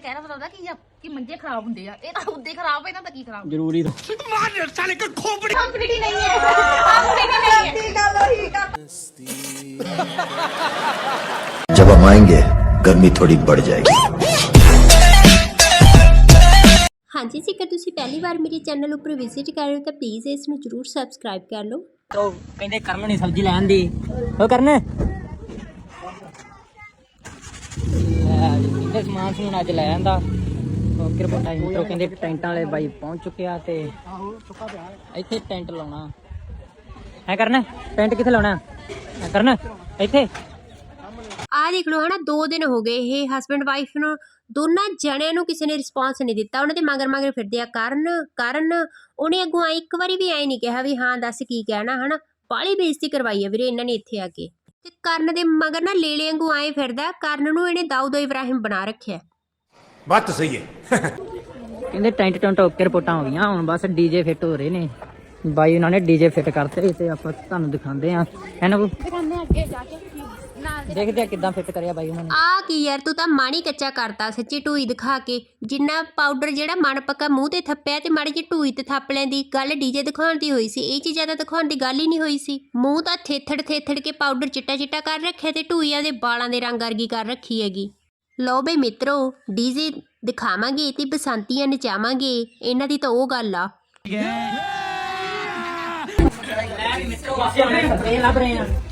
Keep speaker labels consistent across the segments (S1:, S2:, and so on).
S1: ਕਹਿਣਾ ਤੁਹਾਨੂੰ ਕੀ ਆ ਕਿ ਮੰਜੇ ਖਰਾਬ ਹੁੰਦੇ ਆ। ਇਹ ਤਾਂ ਉੱਦੇ ਖਰਾਬ ਇਹਨਾਂ ਦਾ ਕੀ ਖਰਾਬ?
S2: ਜ਼ਰੂਰੀ ਤਾਂ ਮਾਰ ਸਾਲੇ ਕੋ ਖੋਪੜੀ।
S1: ਕੰਪਲੀਟ ਨਹੀਂ ਹੈ। ਕੰਪਲੀਟ ਨਹੀਂ ਹੈ।
S3: ਠੀਕ ਆ ਲੋ ਠੀਕ ਆ ਜਬ ਹਮ ਗਰਮੀ ਥੋੜੀ बढ़ ਜਾਏਗੀ।
S4: ਹਾਂਜੀ ਜੇਕਰ ਤੁਸੀਂ ਪਹਿਲੀ ਵਾਰ ਮੇਰੇ ਚੈਨਲ ਉੱਪਰ ਵਿਜ਼ਿਟ ਕਰ ਰਹੇ ਹੋ ਤਾਂ ਪਲੀਜ਼ ਇਸ ਨੂੰ ਜਰੂਰ ਸਬਸਕ੍ਰਾਈਬ ਕਰ ਲਓ।
S2: ਉਹ ਕਹਿੰਦੇ ਕਰਮ ਨਹੀਂ ਸਬਜ਼ੀ ਲੈਣ ਦੀ। ਉਹ ਕਰਨ ਇਹਦੇ ਸਮਾਨ ਸਮੂਨ ਅੱਜ ਲੈ ਆਂਦਾ। ਉਹ ਕਿਰਪਾ ਇੰਟਰੋ ਕਹਿੰਦੇ ਟੈਂਟਾਂ ਵਾਲੇ ਬਾਈ ਪਹੁੰਚ ਚੁੱਕਿਆ ਤੇ ਇੱਥੇ ਟੈਂਟ ਲਾਉਣਾ। ਹੈ ਕਰਨ? ਟੈਂਟ ਕਿੱਥੇ ਲਾਉਣਾ? ਹੈ ਕਰਨ? ਇੱਥੇ।
S4: ਆਹ ਦੇਖ ਲਓ, ਹਨਾ 2 ਦਿਨ ਹੋ ਗਏ ਇਹ ਹਸਬੰਡ ਵਾਈਫ ਨੂੰ। ਦੋਨਾਂ ਜਣਿਆਂ ਨੂੰ ਕਿਸੇ ਨੇ ਰਿਸਪਾਂਸ ਨਹੀਂ ਦਿੱਤਾ। ਉਹਨਾਂ ਦੇ ਮਗਰ ਮਗਰ ਫਿਰਦੇ ਆ ਕਰਨ ਕਰਨ। ਉਹਨੇ ਅੱਗੋਂ ਇੱਕ ਵਾਰੀ ਵੀ ਐ ਨਹੀਂ ਕਿਹਾ ਵੀ ਹਾਂ, ਦੱਸ ਕੀ ਕਹਿਣਾ, ਹਨਾ। ਬਾਲੀ ਬੇਇੱਜ਼ਤੀ ਕਰਵਾਈ ਆ ਵੀਰੇ, ਇਹਨਾਂ ਨੇ ਇੱਥੇ ਆ ਕੇ। ਤੇ ਕਰਨ ਦੇ ਮਗਰ ਨਾ ਲੇਲੇ ਵਾਂਗੂ ਆਏ ਫਿਰਦਾ ਕਰਨ ਨੂੰ ਇਹਨੇ ਦਾਊਦ ਇਬਰਾਹਿਮ ਬਣਾ ਰੱਖਿਆ।
S5: ਬਾਤ ਤਾਂ ਸਹੀ ਹੈ।
S2: ਕਹਿੰਦੇ ਟੈਂਟ ਟੈਂਟ ਓਕੇ ਰਿਪੋਰਟਾਂ ਹੋ ਗਈਆਂ ਹੁਣ ਬਸ ਡੀਜੇ ਫਿੱਟ ਹੋ ਰਹੇ ਨੇ। ਬਾਈ ਉਹਨਾਂ ਨੇ ਡੀਜੇ ਫਿੱਟ ਕਰਤੇ ਤੇ ਆਪਾਂ ਤੁਹਾਨੂੰ ਦਿਖਾਉਂਦੇ ਆ ਹੈ। ਨਾ
S1: ਦਿਖਾਉਂਦੇ
S2: ਦੇਖਦੇ ਆ ਕਿੱਦਾਂ ਫਿੱਟ ਕਰਿਆ ਬਾਈ ਉਹਨਾਂ ਨੇ
S4: ਆ ਕੀ ਯਾਰ ਤੂੰ ਤਾਂ ਮਾਣੀ ਕੱਚਾ ਕਰਤਾ ਸੱਚੀ ਢੂਈ ਦਿਖਾ ਕੇ। ਜਿੰਨਾ ਪਾਊਡਰ ਜਿਹੜਾ ਮਨ ਪੱਕਾ ਮੂੰਹ ਤੇ ਥੱਪਿਆ ਤੇ ਮਾੜੀ ਜਿਹੀ ਢੂਈ ਤੇ ਥੱਪ ਲੈਂਦੀ ਗੱਲ ਡੀਜੇ ਦਿਖਾਉਣ ਦੀ ਹੋਈ ਸੀ ਇਹ ਚੀਜ਼ਾਂ ਤਾਂ ਦਿਖਾਉਣ ਦੀ ਗੱਲ ਹੀ ਨਹੀਂ ਹੋਈ ਸੀ। ਮੂੰਹ ਤਾਂ ਥੇਥੜ ਥੇਥੜ ਕੇ ਪਾਊਡਰ ਚਿੱਟਾ ਚਿੱਟਾ ਕਰ ਰੱਖਿਆ ਤੇ ਢੂਈਆਂ ਦੇ ਵਾਲਾਂ ਦੇ ਰੰਗ ਵਰਗੀ ਕਰ ਰੱਖੀ ਹੈਗੀ। ਲਓ ਬਈ ਮਿੱਤਰੋ ਡੀਜੇ ਦਿਖਾਵਾਂਗੇ ਤੇ ਬਸੰਤੀਆਂ ਨਚਾਵਾਂਗੇ ਇਹਨਾਂ ਦੀ ਤਾਂ ਉਹ ਗੱਲ ਆ।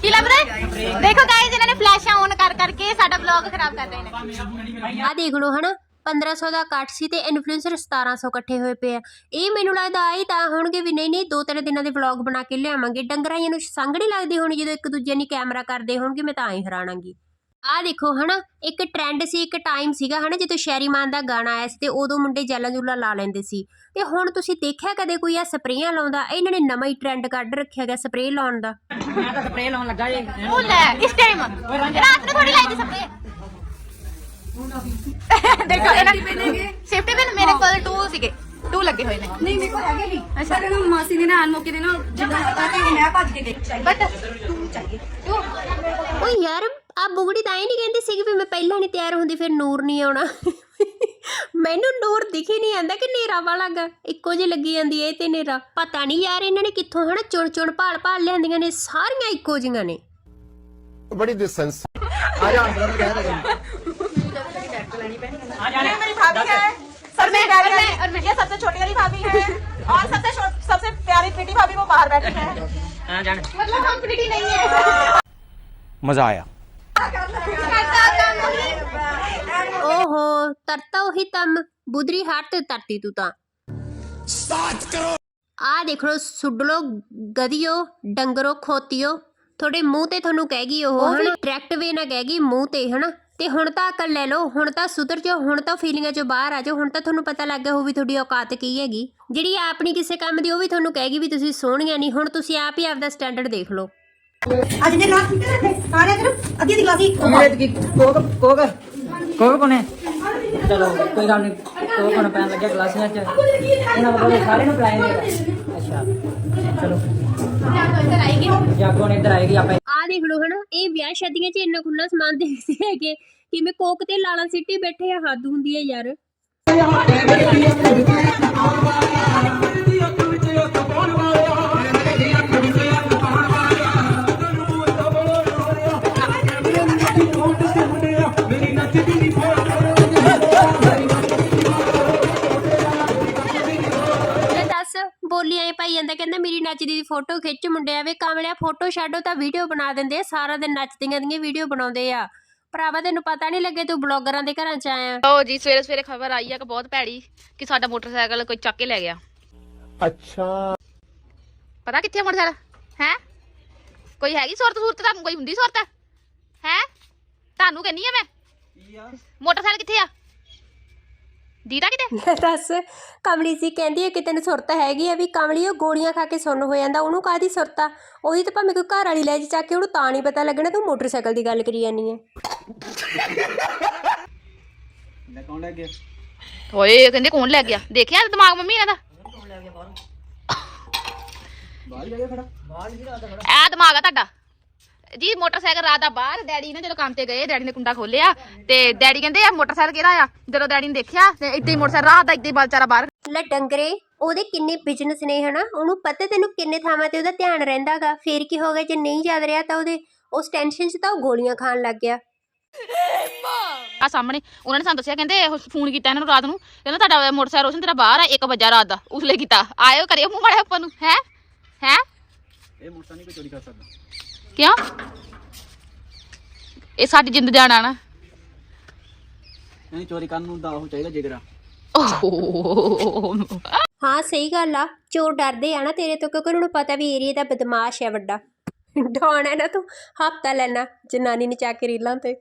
S1: ਕੀ ਲੱਭ ਰਿਹਾ? ਹੈ? ਦੇਖੋ ਗਾਇਸ ਇਹਨਾਂ ਨੇ ਫਲੈਸ਼ਾਂ ਔਨ ਕਰ ਕਰਕੇ ਸਾਡਾ ਵਲੌਗ ਖਰਾਬ ਕਰ ਰਹੇ ਨੇ।
S4: ਆ ਦੇਖ ਲਓ ਹਨਾ 1500 ਦਾ ਕੱਟ ਸੀ ਤੇ ਇਨਫਲੂਐਂਸਰ 1700 ਇਕੱਠੇ ਹੋਏ ਪਏ ਆ। ਇਹ ਮੈਨੂੰ ਲੱਗਦਾ ਆਈ ਤਾਂ ਹੋਣਗੇ ਵੀ ਨਹੀਂ ਨਹੀਂ, ਦੋ ਤਿੰਨ ਦਿਨਾਂ ਦੇ ਵਲੌਗ ਬਣਾ ਕੇ ਲਿਆਵਾਂਗੇ। ਡੰਗਰਾਂ ਨੂੰ ਸੰਗ ਨਹੀਂ ਲੱਗਦੀ ਹੋਣੀ ਜਦੋਂ ਇੱਕ ਦੂਜੇ ਨੂੰ ਕੈਮਰਾ ਕਰਦੇ ਹੋਣਗੇ, ਮੈਂ ਤਾਂ ਹੀ ਹੈਰਾਨਾਂਗੀ ਆ ਦੇਖੋ ਹਨਾ ਇੱਕ ਟ੍ਰੈਂਡ ਸੀ ਇੱਕ ਟਾਈਮ ਸੀਗਾ ਹਨਾ ਜਦੋਂ ਸ਼ੈਰੀ ਮਾਨ ਦਾ ਗਾਣਾ ਆਇਆ ਸੀ ਤੇ ਉਦੋਂ ਮੁੰਡੇ ਜੈਲਾਂ ਜੁਲਾ ਲਾ ਲੈਂਦੇ ਸੀ। ਤੇ ਹੁਣ ਤੁਸੀਂ ਦੇਖਿਆ ਕਦੇ ਕੋਈ ਆ ਸਪਰੇਆਂ ਲਾਉਂਦਾ? ਇਹਨਾਂ ਨੇ ਨਵਾਂ ਹੀ ਟ੍ਰੈਂਡ ਕੱਢ ਰੱਖਿਆ ਗਿਆ ਸਪਰੇਅ ਲਾਉਣ ਦਾ।
S2: ਮੈਂ ਤਾਂ ਸਪਰੇਅ ਲਾਉਣ ਲੱਗਾ ਜੇ।
S1: ਉਹ ਲੈ ਇਸ ਟਾਈਮ ਰਾਤ ਨੂੰ ਥੋੜੀ ਲਾਈ ਦੀ ਸਪਰੇ ਦੇਖੋ ਇਹਨਾਂ ਸੇਫਟੀ ਪਿਨ ਮੇਰੇ ਕੋਲ ਟੂ ਸੀਗੇ। ਟੂ ਲੱਗੇ ਹੋਏ ਨੇ।
S6: ਨਹੀਂ ਮੇਰੇ ਕੋਲ ਹੈਗੇ ਨਹੀਂ। ਸਾਡੇ ਨੂੰ ਮਾਸੀ ਦੇ ਨਾਲ ਮੌਕੇ ਦੇ ਨਾਲ ਜਿੱਦਾਂ ਪਤਾ ਕਿ ਮੈਂ ਭੱਜ ਕੇ ਦੇਖ ਚਾਹੀਏ
S1: ਬਟ
S6: ਚਾਹੀਏ।
S4: ਓ ਯਾਰ ਆ ਬੁਗੜੀ ਤਾਂ ਹੀ ਨਹੀਂ ਕਹਿੰਦੀ ਸੀ ਕਿ ਵੀ ਮੈਂ ਪਹਿਲਾਂ ਨਹੀਂ ਤਿਆਰ ਹੁੰਦੀ ਫਿਰ ਨੂਰ ਨਹੀਂ ਆਉਣਾ ਮੈਨੂੰ ਨੂਰ ਦਿਖੀ ਨਹੀਂ ਆਂਦਾ ਕਿ ਨੇਰਾ ਵਾਲਾ ਗਾ ਇੱਕੋ ਜਿਹੀ ਲੱਗੀ ਜਾਂਦੀ ਏ ਤੇ ਨੇਰਾ ਪਤਾ ਨਹੀਂ ਯਾਰ ਇਹਨਾਂ ਨੇ ਕਿੱਥੋਂ ਹਨਾ ਚੁਣ ਚੁਣ ਭਾਲ ਭਾਲ ਲਿਆਂਦੀਆਂ ਨੇ ਸਾਰੀਆਂ ਇੱਕੋ ਜਿਹੀਆਂ ਨੇ
S5: बड़ी डिस्टेंस
S2: ਆ ਜਾਣੇ
S6: मेरी भाभी है सबसे प्यारी वाली और ये सबसे छोटी वाली भाभी है और सबसे छो- सबसे प्यारी प्रीति भाभी वो बाहर बैठी है
S2: ਆ ਜਾਣ
S1: ਮਤਲਬ ਕੰਪਲੀਟ ਹੀ ਨਹੀਂ ਹੈ
S5: मजा आया
S4: ਤਰਤਾ ਉਹੀ ਤਮ ਬੁਦਰੀ ਹੱਟ ਤਰਤੀ ਤੂੰ ਤਾਂ। ਆ ਦੇਖ ਲੋ ਸੁੱਡਲੋ ਗਧਿਓ ਡੰਗਰੋ ਖੋਤਿਓ। ਤੁਹਾਡੇ ਮੂੰਹ ਤੇ ਤੁਹਾਨੂੰ ਕਹਿ ਗਈ ਉਹ ਹਨਾ? ਡਾਇਰੈਕਟ ਵੇ ਨਾ ਕਹਿ ਗਈ ਮੂੰਹ ਤੇ ਹਨਾ? ਤੇ ਹੁਣ ਤਾਂ ਅਕਲ ਲੈ ਲਓ ਹੁਣ ਤਾਂ ਸੁਧਰ ਜਾਓ ਹੁਣ ਤਾਂ ਫੀਲਿੰਗਾਂ ਚੋਂ ਬਾਹਰ ਆ ਜਾਓ ਹੁਣ ਤਾਂ ਤੁਹਾਨੂੰ ਪਤਾ ਲੱਗ ਗਿਆ ਹੋ ਵੀ ਤੁਹਾਡੀ ਔਕਾਤ ਕੀ ਹੈਗੀ। ਜਿਹੜੀ ਆਪ ਨਹੀਂ ਕਿਸੇ ਕੰਮ ਦੀ ਉਹ ਵੀ ਤੁਹਾਨੂੰ ਕਹੇਗੀ ਵੀ ਤੁਸੀਂ ਸੋਹਣੀਆਂ ਨਹੀਂ ਹੁਣ ਤੁਸੀਂ ਆਪ ਹੀ ਆਪਦਾ ਸਟੈਂਡਰਡ ਦੇਖ ਲਓ।
S6: ਅੱਜ ਦੇ ਨਾਲ ਠੀਕ ਹੈ ਸਾਰੇ ਅਦਰ ਅੱਧੀ ਦੀ ਗਲਾਸੀ
S2: ਕੋਕ ਕੋਕ ਕੋਕ ਕੋਨੇ ਚਲੋ, ਕੋਈ ਗੱਲ ਨਹੀਂ। ਕੋਕ ਕੋਨ ਪੈਣ ਲੱਗਿਆ ਗਲਾਸੀਆਂ ਚ ਇਹਨਾਂ ਵੱਲੋਂ ਸਾਰੇ ਨੂੰ ਪਿਲਾਏਂਗੇ ਅੱਛਾ, ਚਲੋ। ਜਾਗੋ ਨੇ ਇੱਧਰ ਆਏਗੀ ਆਪਾਂ?
S4: ਆ ਦੇਖ ਲਓ ਹਨਾ, ਇਹ ਵਿਆਹ ਸ਼ਾਦੀਆਂ 'ਚ ਇੰਨਾ ਖੁੱਲਾ ਸਮਾਨ ਦੇਖਦੇ ਹੈਗੇ ਕਿਵੇਂ ਕੋਕ ਤੇ ਲਾਲਾ ਸਿੱਟੀ ਬੈਠੇ ਆ, ਹੱਦ ਹੁੰਦੀ ਹੈ ਯਾਰ। ਨੱਚਦੀ ਦੀ ਫੋਟੋ ਖਿੱਚ ਮੁੰਡਿਆਂ ਵੇ ਕਾਮਲਿਆ ਫੋਟੋ ਛੱਡੋ ਤਾਂ ਵੀਡੀਓ ਬਣਾ ਦਿੰਦੇ ਸਾਰਾ ਦਿਨ ਨੱਚਦੀਆਂ ਦੀਆਂ ਵੀਡੀਓ ਬਣਾਉਂਦੇ ਆ। ਭਰਾਵਾ ਤੈਨੂੰ ਪਤਾ ਨਹੀਂ ਲੱਗੇ ਤੂੰ ਬਲੌਗਰਾਂ ਦੇ ਘਰਾਂ 'ਚ ਆਇਆ
S1: ਓ ਜੀ ਸਵੇਰੇ ਸਵੇਰੇ ਖਬਰ ਆਈ ਆ ਕਿ ਬਹੁਤ ਭੈੜੀ ਕਿ ਸਾਡਾ ਮੋਟਰਸਾਈਕਲ ਕੋਈ ਚੱਕ ਕੇ ਲੈ ਗਿਆ।
S5: ਅੱਛਾ।
S1: ਪਤਾ ਕਿੱਥੇ ਆ ਮੋਟਰਸਾਈਕਲ? ਹੈ? ਕੋਈ ਹੈਗੀ ਸੁਰਤ ਸੁਰਤ ਤੁਹਾਨੂੰ ਕੋਈ ਹੁੰਦੀ ਸੁਰਤ? ਹੈ? ਤੁਹਾਨੂੰ ਕਹਿੰਨੀ ਆ ਮੈਂ? ਮੋਟਰਸਾਈਕਲ ਕਿੱਥੇ ਆ? ਦੀਦਾ ਕਿਤੇ?
S4: ਦੱਸ ਕਮਲੀ ਸੀ ਕਹਿੰਦੀ ਹੈ ਕਿ ਤੈਨੂੰ ਸੁਰਤ ਹੈਗੀ ਆ ਵੀ ਕਮਲੀ ਉਹ ਗੋਲੀਆਂ ਖਾ ਕੇ ਸੁੰਨ ਹੋ ਜਾਂਦਾ ਉਹਨੂੰ ਕਾਦੀ ਸੁਰਤ ਆ? ਉਹੀ ਤਾਂ ਭਾਵੇਂ ਕੋਈ ਘਰ ਵਾਲੀ ਲੈ ਜੀ ਚੱਕ ਕੇ ਉਹਨੂੰ ਤਾਂ ਨਹੀਂ ਪਤਾ ਲੱਗਣਾ ਤੂੰ ਮੋਟਰਸਾਈਕਲ ਦੀ ਗੱਲ ਕਰੀ ਜਾਨੀ ਹੈ
S1: ਓਏ ਕਹਿੰਦੇ ਕੌਣ ਲੈ ਗਿਆ? ਦੇਖਿਆ ਦਿਮਾਗ ਮੰਮੀ ਇਹਨਾਂ ਦਾ? ਆ ਦਿਮਾਗ ਆ ਤੁਹਾਡਾ। ਜੀ ਮੋਟਰਸਾਈਕਲ ਰਾਤ ਦਾ ਬਾਹਰ ਡੈਡੀ ਨੇ ਜਦੋਂ ਕੰਮ ਤੇ ਗਏ ਡੈਡੀ ਨੇ ਕੁੰਡਾ ਖੋਲਿਆ ਤੇ ਡੈਡੀ ਕਹਿੰਦੇ ਆ ਮੋਟਰਸਾਈਕਲ ਕਿਹੜਾ ਆ? ਜਦੋਂ ਡੈਡੀ ਨੇ ਦੇਖਿਆ ਤੇ ਇੱਦਾਂ ਹੀ ਮੋਟਰਸਾਈਕਲ ਰਾਤ ਦਾ ਇੱਦਾਂ ਹੀ ਬਾਲਚਾਰਾ ਬਾਹਰ।
S4: ਲੈ ਡੰਗਰੇ ਉਹਦੇ ਕਿੰਨੇ ਬਿਜ਼ਨਸ ਨੇ ਹਨਾ? ਉਹਨੂੰ ਪਤਾ ਤੈਨੂੰ ਕਿੰਨੇ ਥਾਵਾਂ ਤੇ ਉਹਦਾ ਧਿਆਨ ਰਹਿੰਦਾਗਾ? ਫੇਰ ਕੀ ਹੋ ਗਿਆ? ਜੇ ਨਹੀਂ ਯਾਦ ਰਿਹਾ ਤਾਂ ਉਹਦੇ ਉਸ ਟੈਨਸ਼ਨ 'ਚ ਤਾਂ ਉਹ ਗੋਲੀਆਂ ਖਾਣ ਲੱਗ ਗਿਆ।
S1: ਆ ਸਾਹਮਣੇ ਉਹਨਾਂ ਨੇ ਸਾਨੂੰ ਦੱਸਿਆ ਕਹਿੰਦੇ ਫੋਨ ਕੀਤਾ ਇਹਨਾਂ ਨੂੰ ਰਾਤ ਨੂੰ ਕਹਿੰਦਾ ਤੁਹਾਡਾ ਮੋਟਰਸਾਈਕਲ ਰੋਸ਼ਨ ਤੇਰਾ ਬਾਹਰ ਆ 1 ਵਜੇ ਰਾਤ ਦਾ ਉਸ ਲਈ ਕੀਤਾ। ਆਇਓ ਕਰਿਓ ਮੂੰਹ ਮਾੜਾ ਉੱਪਰ ਨੂੰ ਹੈ? ਹੈ?
S2: ਇਹ ਮੋਟਰਸਾਈਕਲ ਨਹੀਂ ਕੋਈ ਚੋਰੀ ਕਰ ਸਕਦਾ।
S1: ਕਿਉਂ? ਇਹ ਸਾਡੀ ਜਿੰਦ ਜਾਨ ਆ
S2: ਨਹੀਂ ਚੋਰੀ ਕਰਨ ਨੂੰ ਦਾ ਉਹ ਚਾਹੀਦਾ ਜਿਗਰਾ
S4: ਹਾਂ ਸਹੀ ਗੱਲ ਆ। ਚੋਰ ਡਰਦੇ ਆ ਨਾ ਤੇਰੇ ਤੋਂ ਕਿਉਂਕਿ ਉਹਨਾਂ ਨੂੰ ਪਤਾ ਵੀ ਏਰੀਆ ਦਾ ਬਦਮਾਸ਼ ਹੈ ਵੱਡਾ। ਡਾਉਣਾ ਨਾ ਤੂੰ ਹਫਤਾ ਲੈਣਾ ਜਨਾਨੀ ਨੇ ਚਾ ਕੇ ਰੀਲਾਂ ਤੇ।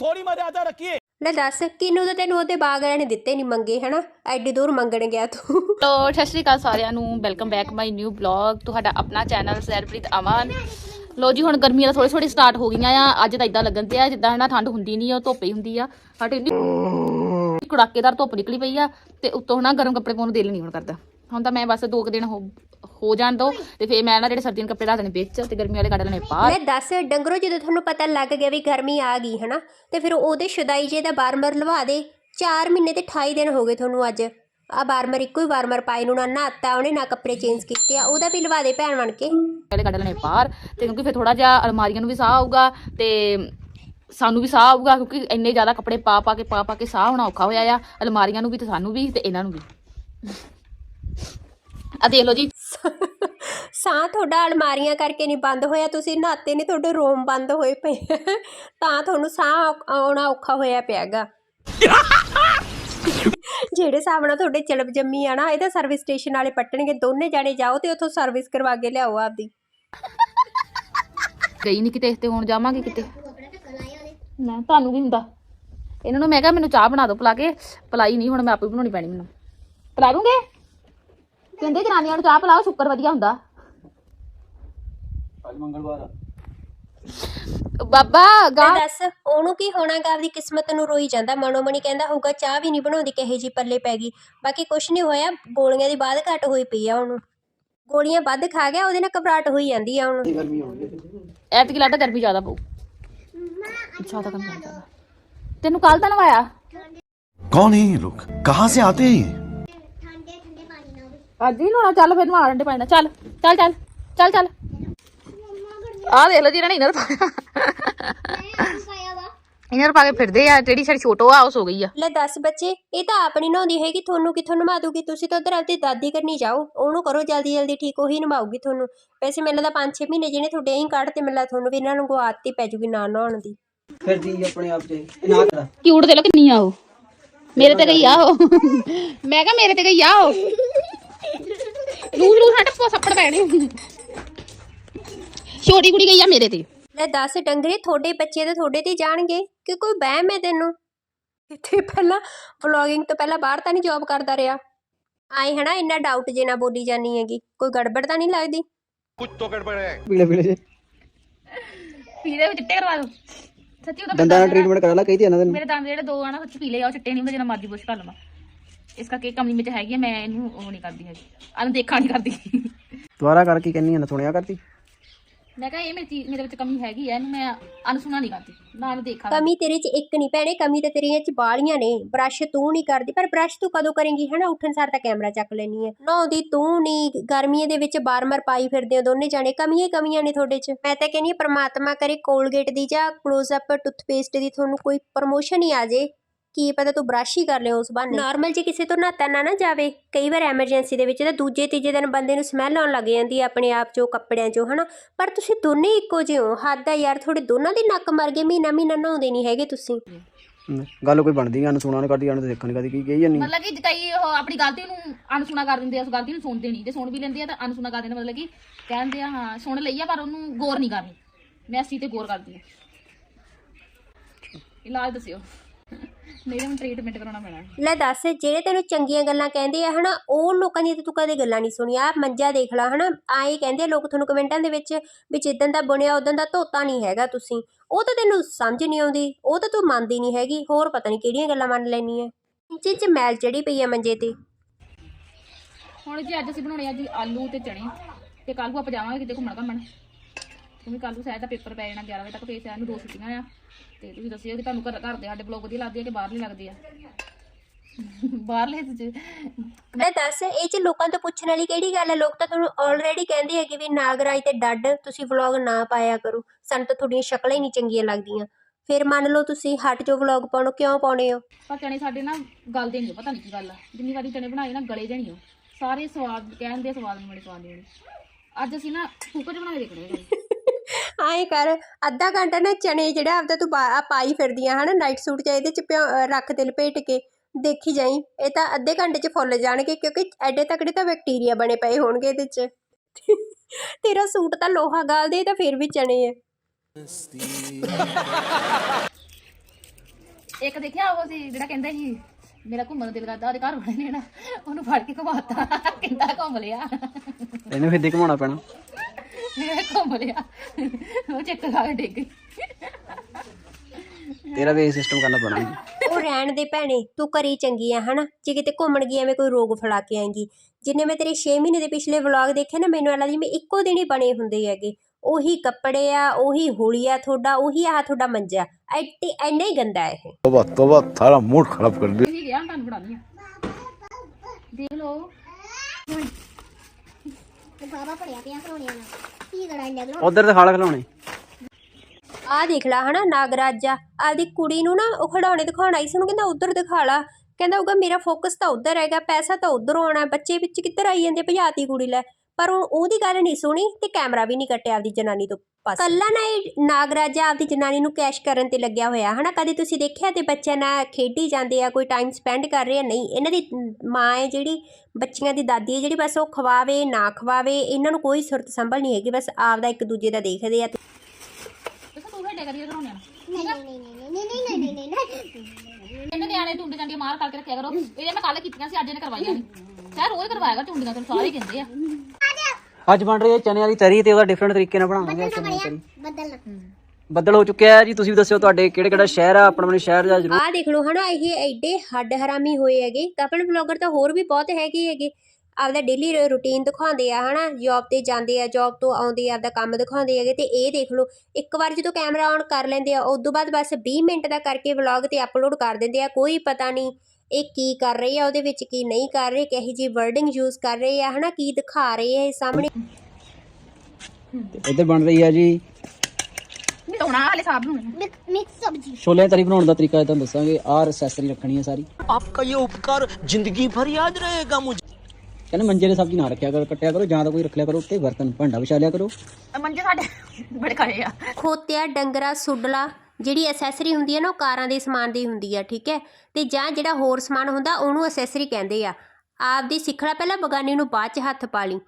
S5: ਥੋੜੀ ਮਰਿਆਦਾ ਰੱਖੀਏ।
S4: ਲੈ ਦੱਸ ਕਿਨੂੰ ਤਾਂ ਤੈਨੂੰ ਉਹਦੇ ਬਾਗ ਵਾਲਿਆਂ ਨੇ ਦਿੱਤੇ ਨਹੀਂ ਮੰਗੇ ਹਨਾ? ਐਡੀ ਦੂਰ ਮੰਗਣ ਗਿਆ ਤੂੰ।
S1: ਤੋ ਸਤਿ ਸ਼੍ਰੀ ਅਕਾਲ ਸਾਰਿਆਂ ਨੂੰ। Welcome back my new blog ਤੁਹਾਡਾ ਆਪਣਾ ਚੈਨਲ ਸੈਰਪ੍ਰੀਤ ਅਮਨ। ਲੋ ਜੀ, ਹੁਣ ਗਰਮੀਆਂ ਥੋੜੀ ਥੋੜੀ ਸਟਾਰਟ ਹੋ ਗਈਆਂ ਆ। ਅੱਜ ਤਾਂ ਇਦਾਂ ਲੱਗਣ ਤੇ ਆ ਜਿੱਦਾਂ ਹਨਾ ਠੰਡ ਹੁੰਦੀ ਨਹੀਂ ਆ ਧੁੱਪ ਹੀ ਹੁੰਦੀ ਆ। ਸਾਡੇ ਇੰਨੀ ਕੜਾਕੇਦਾਰ ਧੁੱਪ ਨਿਕਲੀ ਪਈ ਆ ਤੇ ਉੱਤੋਂ ਹਨਾ ਗਰਮ ਕੱਪੜੇ ਪਾਉਣ ਨੂੰ ਦਿਲ ਨਹੀਂ ਹੁਣ ਕਰਦਾ। ਹੁਣ ਤਾਂ ਮੈਂ ਬਸ ਦੋ ਕੁ ਦਿਨ ਹੋ ਹੋ ਜਾਣ ਦੋ ਤੇ ਫੇਰ ਮੈਂ ਨਾ ਜਿਹੜੇ ਸਰਦੀਆਂ ਦੇ ਕੱਪੜੇ ਰੱਖ ਦੇਣੇ ਵਿੱਚ ਤੇ ਗਰਮੀ ਵਾਲੇ ਕੱਢ ਲੈਣੇ ਬਾਹਰ।
S4: ਲੈ ਦੱਸ, ਡੰਗਰੋ ਜਦੋਂ ਤੁਹਾਨੂੰ ਪਤਾ ਲੱਗ ਗਿਆ ਵੀ ਗਰਮੀ ਆ ਗਈ ਹਨਾ, ਤੇ ਫਿਰ ਉਹਦੇ ਸ਼ੁਦਾਈ ਜੇ ਦਾ ਬਾਰਮਰ ਲਵਾ ਦੇ। 4 ਮਹੀਨੇ ਤੇ 28 ਦਿਨ ਹੋ ਗਏ ਤੁਹਾਨੂੰ ਅੱਜ। ਆ ਬਾਰਮਰ ਇੱਕੋ ਹੀ ਬਾਰਮਰ ਪਾਈ ਨੂੰ ਨਾ ਨਹਾਤਾ ਉਹਨੇ ਨਾ ਕੱਪੜੇ ਚੇਂਜ ਕੀਤੇ ਆ ਉਹਦਾ ਵੀ ਲਵਾ ਦੇ ਭੈਣ ਬਣ ਕੇ।
S1: ਵਾਲੇ ਕੱਢ ਲੈਣੇ ਬਾਹਰ ਤੇ ਕਿਉਂਕਿ ਫਿਰ ਥੋੜਾ ਜਿਹਾ ਅਲਮਾਰੀਆਂ ਨੂੰ ਵੀ ਸਾਹ ਆਊਗਾ ਤੇ ਸਾਨੂੰ ਵੀ ਸਾਹ ਆਊਗਾ ਕਿਉਂਕਿ ਇੰਨੇ ਜ਼ਿਆਦਾ ਕੱਪੜੇ ਪਾ ਪਾ ਕੇ ਪਾ ਪਾ ਕੇ ਸਾਹ ਹੋਣਾ ਔਖਾ ਹੋਇਆ ਆ ਅਲਮਾਰੀਆਂ ਨੂੰ ਵੀ ਤੇ ਸਾਨੂੰ ਵੀ ਤੇ ਇਹਨਾਂ ਨੂੰ ਵੀ। ਆ ਦੇਖ ਲਓ ਜੀ।
S4: ਸਾਹ ਤੁਹਾਡਾ ਅਲਮਾਰੀਆਂ ਕਰਕੇ ਨਹੀਂ ਬੰਦ ਹੋਇਆ ਤੁਸੀਂ ਨਹਾਤੇ ਨੇ ਤੁਹਾਡੇ ਰੋਮ ਬੰਦ ਹੋਏ ਪਏ ਆ। ਤਾਂ ਤੁਹਾਨੂੰ ਸਾਹ ਔ- ਆਉਣਾ ਔਖਾ ਹੋਇਆ ਪਿਆਗਾ। ਜਿਹੜੇ ਹਿਸਾਬ ਨਾਲ ਤੁਹਾਡੇ ਚਲਬ ਜੰਮੀ ਆ ਨਾ ਇਹਦਾ ਸਰਵਿਸ ਸਟੇਸ਼ਨ ਵਾਲੇ ਪੱਟਣਗੇ ਦੋਨੇ ਜਾਣੇ ਜਾਓ ਤੇ ਉੱਥੋਂ ਸਰਵਿਸ ਕਰਵਾ ਕੇ ਲਿਆਓ ਆਪਦੀ।
S1: ਗਈ ਨਹੀਂ ਕਿਤੇ ਤੇ ਹੁਣ ਜਾਵਾਂਗੇ ਕਿਤੇ? ਨਾ ਤੁਹਾਨੂੰ ਵੀ ਹੁੰਦਾ ਇਹਨਾਂ ਨੂੰ ਮੈਂ ਕਿਹਾ ਮੈਨੂੰ ਚਾਹ ਬਣਾ ਦਿਓ ਪਿਲਾ ਕੇ ਪਲਾਈ ਨਹੀਂ ਹੁਣ ਮੈਂ ਆਪੇ ਬਣਾਉਣੀ ਪੈਣੀ ਮੈਨੂੰ। ਪਿਲਾ ਦੂੰਗੇ ਕਹਿੰਦੇ ਜਨਾਨੀਆਂ ਨੂੰ ਚਾਹ ਪਿਲਾਓ ਸ਼ੁਕਰ ਵਧੀਆ ਹੁੰਦਾ।
S2: ਅੱਜ ਮੰਗਲਵਾਰ ਆ।
S1: ਬਾਬਾ ਗਾ
S4: ਦੱਸ ਉਹਨੂੰ ਕੀ ਹੋਣਾਗਾ ਆਪਦੀ ਕਿਸਮਤ ਨੂੰ ਰੋਈ ਜਾਂਦਾ। ਮਨੋਮਣੀ ਕਹਿੰਦਾ ਹੋਊਗਾ ਚਾਹ ਵੀ ਨਹੀਂ ਬਣਾਉਂਦੀ ਕਹੇ ਜੀ ਪੱਲੇ ਪੈ ਗਈ। ਬਾਕੀ ਕੁਛ ਨਹੀਂ ਹੋਇਆ ਗੋਲੀਆਂ ਦੀ ਬਾਅਦ ਘਟ ਹੋਈ ਪਈ ਆ ਉਹਨੂੰ। ਗੋਲੀਆਂ ਵੱਧ ਖਾ ਗਿਆ ਉਹਦੇ ਨਾਲ ਘਬਰਾਟ ਹੋਈ ਜਾਂਦੀ ਆ ਉਹਨੂੰ।
S1: ਐਤਕੀ ਲੱਗਦਾ ਗਰਮੀ ਜ਼ਿਆਦਾ ਪਊ। ਜ਼ਿਆਦਾ ਕੰਮ ਕਰਦਾ ਤੈਨੂੰ ਕੱਲ ਤਾਂ
S3: ਲਵਾਇਆ ਕੌਣ ਹੈ ਲੋਕ? ਕਹਾਂ ਸੇ ਆਤੇ ਹੈ
S1: ਅੱਜ ਹੀ ਨਾ ਚੱਲ ਫਿਰ ਨਵਾ ਰੰਡੇ ਪੈਣਾ ਚੱਲ ਚੱਲ ਚੱਲ ਚੱਲ ਚੱਲ। ਆਹ ਦੇਖ ਲਓ ਜੀ ਇਹਨਾਂ ਨੇ ਇਨਰ ਪਾਇਆ ਇਨਰ ਪਾ ਕੇ ਫਿਰਦੇ ਆ ਜਿਹੜੀ ਸਾਡੀ ਛੋਟੋ ਆ ਉਹ ਸੋ ਗਈ ਆ।
S4: ਲੈ ਦੱਸ ਬੱਚੇ ਇਹ ਤਾਂ ਆਪ ਨਹੀਂ ਨਹਾਉਂਦੀ ਹੈਗੀ ਤੁਹਾਨੂੰ ਕਿੱਥੋਂ ਨਵਾ ਦੂਗੀ ਤੁਸੀਂ ਤਾਂ ਉਧਰ ਆਪਦੀ ਦਾਦੀ ਕਰਨੀ ਜਾਓ ਉਹਨੂੰ ਕਰੋ ਜਲਦੀ ਜਲਦੀ ਠੀਕ ਉਹੀ ਨਵਾਉਗੀ ਤੁਹਾਨੂੰ। ਵੈਸੇ ਮੈਨੂੰ ਲੱਗਦਾ 5-6 ਮਹੀਨੇ ਜਿਹਨੇ ਤੁਹਾਡੇ ਐਂ ਕੱਢ ਤੇ ਮਿਲਾ ਤੁਹਾਨੂੰ ਵੀ ਇਹਨਾਂ ਨੂੰ ਹੀ ਪੈ ਜੂਗੀ ਨਾ ਨਹਾਉਣ ਦੀ।
S2: ਫਿਰ ਦੀ ਆਪਣੇ ਆਪ ਤੇ ਨਾ ਕਰਾ।
S1: ਕਿਊਟ ਦੇ ਲੋ ਕਿੰਨੀ ਆ ਉਹ। ਮੇਰੇ ਤੇ ਗਈ ਆ ਉਹ। ਮੈਂ ਕਿਹਾ ਮੇਰੇ ਤੇ ਗਈ ਆ ਉਹ। ਲੂਸ ਹਟ ਪੋ ਸੱਪੜ ਪੈਣੇ। ਛੋਟੀ ਕੁੜੀ ਗਈ ਆ ਮੇਰੇ ਤੇ।
S4: ਲੈ ਦੱਸ ਡੰਗਰੇ ਤੁਹਾਡੇ ਬੱਚੇ ਤਾਂ ਤੁਹਾਡੇ ਤੇ ਹੀ ਜਾਣਗੇ ਕਿ ਕੋਈ ਵਹਿਮ ਹੈ ਤੈਨੂੰ? ਇੱਥੇ ਪਹਿਲਾਂ ਵਲੌਗਿੰਗ ਤੋਂ ਪਹਿਲਾਂ ਬਾਹਰ ਤਾਂ ਨਹੀਂ ਜੌਬ ਕਰਦਾ ਰਿਹਾ। ਆਏ ਹਨਾ ਇੰਨਾ ਡਾਊਟ ਜੇ ਨਾ ਬੋਲੀ ਜਾਨੀ ਹੈਗੀ ਕੋਈ ਗੜਬੜ ਤਾਂ ਨਹੀਂ ਲੱਗਦੀ?
S2: ਪੀਲੇ ਪੀਲੇ ਜੇ।
S1: ਪੀਲੇ ਵਿੱਚ ਚਿੱਟੇ ਕਰਵਾ ਦੋ। ਸੱਚੀ ਉਹਦਾ
S2: ਦੰਦਾਂ ਦਾ ਟ੍ਰੀਟਮੈਂਟ ਕਰਾ ਲਾ ਕਹੀ ਤੇ ਇਹਨਾਂ ਦੇ
S1: ਮੇਰੇ ਦੰਦ ਜਿਹੜੇ ਦੋ ਆ ਨਾ ਸੱਚੀ ਪੀਲੇ ਆ ਉਹ ਚਿੱਟੇ ਨਹੀਂ ਹੁੰਦੇ ਜਿੰਨਾ ਮਰਜ਼ੀ ਬੁਸ਼ ਕਰ ਲਵਾਂ। ਇਸ ਕਰਕੇ ਕਮੀ ਵਿੱਚ ਹੈਗੀ ਮੈਂ ਇਹਨੂੰ ਉਹ ਨਹੀਂ ਕਰਦੀ ਹੈਗੀ। ਅਨ ਦੇਖਾ ਨਹੀਂ ਕਰਦੀ।
S2: ਦੁਬਾਰਾ ਕਰ ਕੀ ਕਹਿੰਨੀ ਆ ਨਾ ਸੁਣਿਆ ਕਰਤੀ
S1: ਮੈਂ ਕਿਹਾ ਇਹ ਮੇਰੀ ਚੀਜ਼ ਮੇਰੇ ਵਿੱਚ ਕਮੀ ਹੈਗੀ ਆ, ਇਹਨੂੰ ਮੈਂ ਅਨਸੁਣਾ ਨਹੀਂ ਕਰਦੀ, ਨਾ ਇਹਨੂੰ ਦੇਖਾ
S4: ਕਮੀ ਤੇਰੇ 'ਚ ਇੱਕ ਨਹੀਂ ਭੈਣੇ, ਕਮੀ ਤਾਂ ਤੇਰੀਆਂ 'ਚ ਬਾਲੀਆਂ ਨੇ। ਬ੍ਰਸ਼ ਤੂੰ ਨਹੀਂ ਕਰਦੀ, ਪਰ ਬ੍ਰਸ਼ ਤੂੰ ਕਦੋਂ ਕਰੇਂਗੀ, ਹਨਾ? ਉੱਠਣ ਸਾਰ ਤਾਂ ਕੈਮਰਾ ਚੱਕ ਲੈਣੀ ਹੈ ਨਹਾਉਂਦੀ ਤੂੰ ਨਹੀਂ, ਗਰਮੀਆਂ ਦੇ ਵਿੱਚ ਬਾਰ-ਬਾਰ ਪਾਈ ਫਿਰਦੇ ਹੋ ਦੋਨੇ ਜਾਣੇ। ਕਮੀਆਂ ਹੀ ਕਮੀਆਂ ਨੇ ਤੁਹਾਡੇ 'ਚ। ਮੈਂ ਤਾਂ ਕਹਿੰਦੀ ਹਾਂ ਪ੍ਰਮਾਤਮਾ ਕਰੇ, ਕੋਲਗੇਟ ਦੀ ਜਾਂ ਕਲੋਜ਼ਅਪ ਟੁੱਥਪੇਸਟ ਦੀ ਤੁਹਾਨੂੰ ਕੋਈ ਪ੍ਰਮੋਸ਼ਨ ਹੀ ਆ ਜੇ। ਕੀ ਪਤਾ ਤੂੰ ਬ੍ਰਸ਼ ਹੀ ਕਰ ਲਿਓ ਉਸ ਬਹਾਨੇ। ਨਾਰਮਲ ਜੇ ਕਿਸੇ ਤੋਂ ਨਹਾਤਾ ਨਾ ਨਾ ਜਾਵੇ ਕਈ ਵਾਰ ਐਮਰਜੈਂਸੀ ਦੇ ਵਿੱਚ ਤਾਂ ਦੂਜੇ ਤੀਜੇ ਦਿਨ ਬੰਦੇ ਨੂੰ ਸਮੈਲ ਆਉਣ ਲੱਗ ਜਾਂਦੀ ਹੈ ਆਪਣੇ ਆਪ 'ਚੋਂ ਕੱਪੜਿਆਂ 'ਚੋਂ ਹਨਾ? ਪਰ ਤੁਸੀਂ ਦੋਨੇ ਇੱਕੋ ਜਿਹੇ ਹੋ। ਹੱਦ ਆ ਯਾਰ ਤੁਹਾਡੇ ਦੋਨਾਂ ਦੇ ਨੱਕ ਮਰ ਗਏ ਮਹੀਨਾ ਮਹੀਨਾ ਨਹਾਉਂਦੇ ਨਹੀਂ ਹੈਗੇ ਤੁਸੀਂ।
S2: ਗੱਲ ਕੋਈ ਬਣਦੀ ਆ ਨਾ ਸੁਣਾ ਨਾ ਕਰਦੀ ਆ ਨਾ ਦੇਖਣ ਕਰਦੀ ਕੀ ਕਹੀ ਜਾਨੀ।
S1: ਮਤਲਬ ਕਿ ਕਈ ਉਹ ਆਪਣੀ ਗਲਤੀ ਨੂੰ ਅਨਸੁਣਾ ਕਰ ਦਿੰਦੇ ਆ ਉਸ ਗਲਤੀ ਨੂੰ ਸੁਣਦੇ ਨਹੀਂ। ਤੇ ਸੁਣ ਵੀ ਲੈਂਦੇ ਆ ਤਾਂ ਅਨਸੁਣਾ ਕਰ ਦਿੰਦੇ ਮਤਲਬ ਕਿ ਕਹਿੰਦੇ ਆ ਹਾਂ ਸੁਣ ਲਈ ਆ ਪਰ ਉਹਨੂੰ ਗੌਰ ਨਹੀਂ ਕਰਨੀ। ਮੈਂ ਅਸੀਂ ਤੇ ਗੌਰ ਕਰਦੀ ਆ ਇਲਾਜ ਦੱਸਿਓ। ਨਹੀਂ ਤਾਂ ਮੈਂ ਟ੍ਰੀਟਮੈਂਟ ਕਰਾਉਣਾ ਪੈਣਾ।
S4: ਲੈ ਦੱਸ ਜਿਹੜੇ ਤੈਨੂੰ ਚੰਗੀਆਂ ਗੱਲਾਂ ਕਹਿੰਦੇ ਆ ਹਨਾ ਉਹ ਲੋਕਾਂ ਦੀਆਂ ਤਾਂ ਤੂੰ ਕਦੇ ਗੱਲਾਂ ਨਹੀਂ ਸੁਣੀਆਂ। ਆਹ ਮੰਜਾ ਦੇਖ ਲੈ ਹਨਾ ਆਏ ਕਹਿੰਦੇ ਆ ਲੋਕ ਤੁਹਾਨੂੰ ਕਮੈਂਟਾਂ ਦੇ ਵਿੱਚ ਵੀ ਜਿੱਦਣ ਦਾ ਬੁਣਿਆ ਉਦੋਂ ਦਾ ਧੋਤਾ ਨਹੀਂ ਹੈਗਾ ਤੁਸੀਂ। ਉਹ ਤਾਂ ਤੈਨੂੰ ਸਮਝ ਨਹੀਂ ਆਉਂਦੀ ਉਹ ਤਾਂ ਤੂੰ ਮੰਨਦੀ ਨਹੀਂ ਹੈਗੀ। ਹੋਰ ਪਤਾ ਨਹੀਂ ਕਿਹੜੀਆਂ ਗੱਲਾਂ ਮੰਨ ਲੈਣੀ ਹੈ ਇੰਚੇ ਚ ਮੈਲ ਚੜੀ ਪਈ ਆ ਮੰਜੇ ਤੇ।
S1: ਹੁਣ ਜੀ ਅੱਜ ਅਸੀਂ ਬਣਾਉਣੇ ਆ ਜੀ ਆਲੂ ਤੇ ਚਣੇ ਤੇ ਕੱਲ ਨੂੰ ਆਪਾਂ ਜਾਵਾਂਗੇ ਕਿਤੇ ਘੁੰਮਣ ਘੁੰਮਣ ਕਿਉਂਕਿ ਕੱਲ ਨੂੰ ਸ਼ਾਇਦ ਦਾ ਪੇਪਰ ਪੈ ਜਾਣਾ 11 ਵਜੇ ਤੱਕ ਫੇਰ ਸ਼ਾਇਦ ਨੂੰ ਦੋ ਛੁੱਟੀਆਂ ਆ। ਤੇ ਤੁਸੀਂ ਦੱਸਿਓ ਕਿ ਤੁਹਾਨੂੰ ਘਰ ਘਰ ਦੇ ਸਾਡੇ ਬਲੌਗ ਵਧੀਆ ਲੱਗਦੇ ਆ ਕਿ ਬਾਹਰਲੇ ਲੱਗਦੇ ਆ? ਬਾਹਰਲੇ ਚ।
S4: ਮੈਂ ਦੱਸ ਇਹ ਚ ਲੋਕਾਂ ਤੋਂ ਪੁੱਛਣ ਵਾਲੀ ਕਿਹੜੀ ਗੱਲ ਹੈ ਲੋਕ ਤਾਂ ਤੁਹਾਨੂੰ ਆਲਰੇਡੀ ਕਹਿੰਦੇ ਆ ਕਿ ਵੀ ਨਾਗਰਾਜ ਤੇ ਡੱਡ ਤੁਸੀਂ ਵਲੌਗ ਨਾ ਪਾਇਆ ਕਰੋ। ਸਾਨੂੰ ਤਾਂ ਤੁਹਾਡੀਆਂ ਸ਼ਕਲਾਂ ਹੀ ਨਹੀਂ ਚੰਗੀਆਂ ਲੱਗਦੀਆਂ। ਫਿਰ ਮੰਨ ਲਓ ਤੁਸੀਂ ਹਟ ਜੋ ਵਲੌਗ ਪਾਉਣੋ ਕਿਉਂ ਪਾਉਣੇ ਹੋ?
S1: ਪਰ ਚਣੇ ਸਾਡੇ ਨਾ ਗਲਦੇ ਨਹੀਂ ਪਤਾ ਨਹੀਂ ਕੀ ਗੱਲ ਆ। ਜਿੰਨੀ ਵਾਰੀ ਚਣੇ ਬਣਾਏ ਨਾ ਗਲੇ ਹੋ। ਸਾਰੇ ਸਵਾਦ ਕਹਿੰਦੇ ਸਵਾਦ ਨਹੀਂ ਬੜੇ ਸਵਾਦ ਨਹੀਂ ਅੱਜ ਅਸੀਂ ਨਾ ਕੁੱਕਰ ਚ ਬਣਾ ਕੇ ਦੇਖਣੇ ਆ।
S4: ਆਏ ਕਰ ਅੱਧਾ ਘੰਟਾ ਨਾ ਚਨੇ ਜਿਹੜਾ ਆਪਦਾ ਤੂੰ ਪਾਈ ਫਿਰਦੀਆਂ ਹਨਾ ਨਾਈਟ ਸੂਟ ਚ ਇਹਦੇ ਚ ਰੱਖ ਤੇ ਲਪੇਟ ਕੇ ਦੇਖੀ ਜਾਈ ਇਹ ਤਾਂ ਅੱਧੇ ਘੰਟੇ ਚ ਫੁੱਲ ਜਾਣਗੇ ਕਿਉਂਕਿ ਐਡੇ ਤਕੜੇ ਤਾਂ ਬੈਕਟੀਰੀਆ ਬਣੇ ਪਏ ਹੋਣਗੇ ਇਹਦੇ ਚ। ਤੇਰਾ ਸੂਟ ਤਾਂ ਲੋਹਾ ਗਾਲਦੇ ਇਹ ਤਾਂ ਫਿਰ ਵੀ ਚਨੇ ਆ।
S1: ਇੱਕ ਦੇਖਿਆ ਉਹ ਸੀ ਜਿਹੜਾ ਕਹਿੰਦਾ ਸੀ ਮੇਰਾ ਘੁੰਮਣ ਦਾ ਦਿਲ ਕਰਦਾ ਉਹਦੇ ਘਰ ਵਾਲੇ ਨੇ ਨਾ ਉਹਨੂੰ ਫੜ ਕੇ ਘੁਮਾਤਾ ਕਿੰਦਾ ਘੁੰਮ ਲਿਆ।
S2: ਇਹਨੂੰ ਫਿਰ ਘੁਮਾਉਣਾ ਪੈਣਾ।
S1: ਮੈਂ ਘੁੰਮ ਲਿਆ ਉਹ ਚੱਕਰ ਖਾ ਕੇ ਡਿੱਗ ਗਈ
S2: ਤੇਰਾ ਵੀ ਇਹ ਸਿਸਟਮ ਕਰਨਾ ਪੈਣਾ
S4: ਉਹ ਰਹਿਣ ਦੇ ਭੈਣੇ ਤੂੰ ਕਰੀ ਚੰਗੀ ਆ ਹਨਾ ਜੇ ਕਿਤੇ ਘੁੰਮਣ ਗਈ ਐਵੇਂ ਕੋਈ ਰੋਗ ਫੜਾ ਕੇ ਆਏਗੀ ਜਿੰਨੇ ਮੈਂ ਤੇਰੇ 6 ਮਹੀਨੇ ਦੇ ਪਿਛਲੇ ਵਲੌਗ ਦੇਖੇ ਨਾ ਮੈਨੂੰ ਐਲਾ ਜਿਵੇਂ ਇੱਕੋ ਦਿਨ ਹੀ ਬਣੇ ਹੁੰਦੇ ਹੈਗੇ ਉਹੀ ਕੱਪੜੇ ਆ ਉਹੀ ਹੁਲੀਆ ਤੁਹਾਡਾ ਉਹੀ ਆ ਤੁਹਾਡਾ ਮੰਜਾ ਐਡੇ ਐਨਾ ਹੀ ਗੰਦਾ ਇਹ
S3: तोबा तोबा थारा मूड खराब कर दिया
S1: ਤੁਸੀਂ ਗਿਆ ਤੁਹਾਨੂੰ ਫੜਾਨੀ ਆ ਦੇਖ ਲਓ
S2: ਉਧਰ ਤੇ ਖਾਲ ਖਲਾਉਣੇ
S4: ਆਹ ਦੇਖ ਲਾ ਹਨਾ ਨਾਗਰਾਜਾ ਆਪਦੀ ਕੁੜੀ ਨੂੰ ਨਾ ਉਹ ਖਿਡੌਣੇ ਦਿਖਾਉਣ ਆਈ ਸੀ ਉਹਨੂੰ ਕਹਿੰਦਾ ਉਧਰ ਦਿਖਾ ਲਾ। ਕਹਿੰਦਾ ਹੋਊਗਾ ਮੇਰਾ ਫੋਕਸ ਤਾਂ ਉਧਰ ਹੈਗਾ ਪੈਸਾ ਤਾਂ ਉਧਰ ਆਉਣਾ ਬੱਚੇ ਵਿੱਚ ਕਿੱਧਰ ਆਈ ਜਾਂਦੇ ਭਜਾਤੀ ਕੁੜੀ ਲੈ। ਪਰ ਉਹ ਉਹਦੀ ਗੱਲ ਨਹੀਂ ਸੁਣੀ ਤੇ ਕੈਮਰਾ ਵੀ ਨਹੀਂ ਕੱਟਿਆ ਆਪਦੀ ਜਨਾਨੀ ਤੋਂ ਪਾਸ। ਕੱਲਾ ਨਾ ਇਹ ਨਾਗਰਾਜਾ ਆਪਦੀ ਜਨਾਨੀ ਨੂੰ ਕੈਸ਼ ਕਰਨ ਤੇ ਲੱਗਿਆ ਹੋਇਆ ਹਨਾ? ਕਦੇ ਤੁਸੀਂ ਦੇਖਿਆ ਤੇ ਬੱਚਿਆਂ ਨਾਲ ਖੇਡੀ ਜਾਂਦੇ ਆ ਕੋਈ ਟਾਈਮ ਸਪੈਂਡ ਕਰ ਰਹੇ ਆ? ਨਹੀਂ ਇਹਨਾਂ ਦੀ ਮਾਂ ਹੈ ਜਿਹੜੀ ਬੱਚੀਆਂ ਦੀ ਦਾਦੀ ਹੈ ਜਿਹੜੀ ਬਸ ਉਹ ਖਵਾਵੇ ਨਾ ਖਵਾਵੇ ਇਹਨਾਂ ਨੂੰ ਕੋਈ ਸੁਰਤ ਸੰਭਲ ਨਹੀਂ ਹੈਗੀ ਬਸ ਆਪਦਾ ਇੱਕ ਦੂਜੇ ਦਾ ਦੇਖਦੇ ਆ
S1: ਤੂੰ ਖੇਡਿਆ ਕਰੀਏ ਘਰੋਂ ਨਹੀਂ ਨਹੀਂ ਨਹੀਂ ਨਹੀਂ ਨਹੀਂ ਨਹੀਂ ਨਹੀਂ ਇਹਨੇ ਨਿਆਣੇ ਟੁੰਡੇ ਜਾਂਦੀਆਂ ਮਾਰ ਕਰਕੇ ਰੱਖਿਆ ਕਰੋ। ਇਹ ਮੈਂ ਕੱਲ ਕੀਤੀਆਂ ਸੀ ਅੱਜ ਇਹਨੇ ਕਰਵਾਈਆਂ ਨਹੀਂ ਚਾਹ ਰੋਜ਼ ਕਰਵਾਇਆ ਕਰ ਟੁੰਡੀਆਂ ਤੁਹਾਨੂੰ ਸਾਰੇ ਕਹਿੰਦੇ ਆ।
S2: ਅੱਜ ਬਣ ਰਹੀ ਹੈ ਚਨੇ ਵਾਲੀ ਤਰੀ ਤੇ ਉਹਦਾ ਡਿਫਰੈਂਟ ਤਰੀਕੇ ਨਾਲ ਬਣਾਵਾਂਗੇ ਚਨੇ ਤਰੀ। ਬੱਦਲ ਹੋ ਚੁੱਕਿਆ ਹੈ ਜੀ ਤੁਸੀਂ ਵੀ ਦੱਸਿਓ ਤੁਹਾਡੇ ਕਿਹੜੇ ਕਿਹੜਾ ਸ਼ਹਿਰ ਆ ਆਪਣਾ ਮੈਨੂੰ ਸ਼ਹਿਰ ਦਾ ਜਰੂਰ।
S4: ਆਹ ਦੇਖ ਲਓ ਹਨਾ ਇਹ ਐਡੇ ਹੱਡ ਹਰਾਮੀ ਹੋਏ ਹੈਗੇ। ਕਪਲ ਬਲੌਗਰ ਤਾਂ ਹੋਰ ਵੀ ਬਹੁਤ ਹੈਗੇ ਹੈਗੇ। ਆਪਦਾ ਡੇਲੀ ਰੂਟੀਨ ਦਿਖਾਉਂਦੇ ਆ ਹਨਾ ਜੌਬ ਤੇ ਜਾਂਦੇ ਆ ਜੌਬ ਤੋਂ ਆਉਂਦੇ ਆ ਆਪਦਾ ਕੰਮ ਦਿਖਾਉਂਦੇ ਹੈਗੇ। ਤੇ ਇਹ ਦੇਖ ਲਓ ਇੱਕ ਵਾਰ ਜਦੋਂ ਕੈਮਰਾ ਔਨ ਕਰ ਲੈਂਦੇ ਆ ਉਸ ਤੋਂ ਬਾਅਦ ਬਸ 20 ਮਿੰਟ ਦਾ ਕਰਕੇ ਵਲੌਗ ਤੇ ਅਪਲੋਡ ਕਰ ਦਿੰਦੇ ਆ। ਕੋਈ ਪਤਾ ਨਹੀਂ ਇਹ ਕੀ ਕਰ ਰਹੀ ਆ ਉਹਦੇ ਵਿੱਚ ਕੀ ਨਹੀਂ ਕਰ ਰਹੀ ਕਿਹੋ ਜੀ ਵਰਡਿੰਗ ਯੂਜ਼ ਕਰ ਰਹੀ ਆ ਹਨਾ ਕੀ ਦਿਖਾ ਰਹੀ ਆ ਇਹ ਸਾਹਮਣੇ?
S2: ਇੱਧਰ ਬਣ ਰਹੀ ਆ ਜੀ।
S1: ਬਣਾਉਣਾ ਹਾਲੇ ਸਾਹ ਬਣਾਉਣਾ
S2: ਮਿਕਸ ਸਬਜ਼ੀ। ਛੋਲੇ ਤਰੀ ਬਣਾਉਣ ਦਾ ਤਰੀਕਾ ਤੁਹਾਨੂੰ ਦੱਸਾਂਗੇ। ਆਹ ਅਸੈਸਰੀ ਰੱਖਣੀ ਹੈ ਸਾਰੀ।
S5: ਆਪਕਾ ਇਹ ਉਪਕਾਰ ਜ਼ਿੰਦਗੀ ਭਰ ਯਾਦ ਰਹੇਗਾ ਮੁਝੇ।
S2: ਕਹਿੰਦੇ ਮੰਜੇ ਦੇ ਸਬਜ਼ੀ ਨਾ ਰੱਖਿਆ ਕਰੋ ਕੱਟਿਆ ਕਰੋ ਜਾਂ ਤਾਂ ਕੋਈ ਰੱਖ ਲਿਆ ਕਰੋ ਉੱਤੇ ਬਰਤਨ ਭਾਂਡਾ ਵਿਛਾ ਲਿਆ ਕਰੋ।
S1: ਮੰਜੇ ਸਾਡੇ ਬੜੇ ਖੜੇ ਆ।
S4: ਖੋਤਿਆ ਡੰਗਰਾ ਸੁੱਡਲਾ। ਜਿਹੜੀ ਐਸੈਸਰੀ ਹੁੰਦੀ ਹੈ ਨਾ, ਉਹ ਕਾਰਾਂ ਦੇ ਸਮਾਨ ਦੀ ਹੁੰਦੀ ਆ, ਠੀਕ ਹੈ? ਤੇ ਜਾਂ ਜਿਹੜਾ ਹੋਰ ਸਮਾਨ ਹੁੰਦਾ, ਉਹਨੂੰ ਐਸੈਸਰੀ ਕਹਿੰਦੇ ਆ। ਆਪਦੀ ਸਿੱਖਣਾ ਪਹਿਲਾਂ ਬਗਾਨੀ ਨੂੰ ਬਾਅਦ ਚ ਹੱਥ ਪਾ ਲਈ।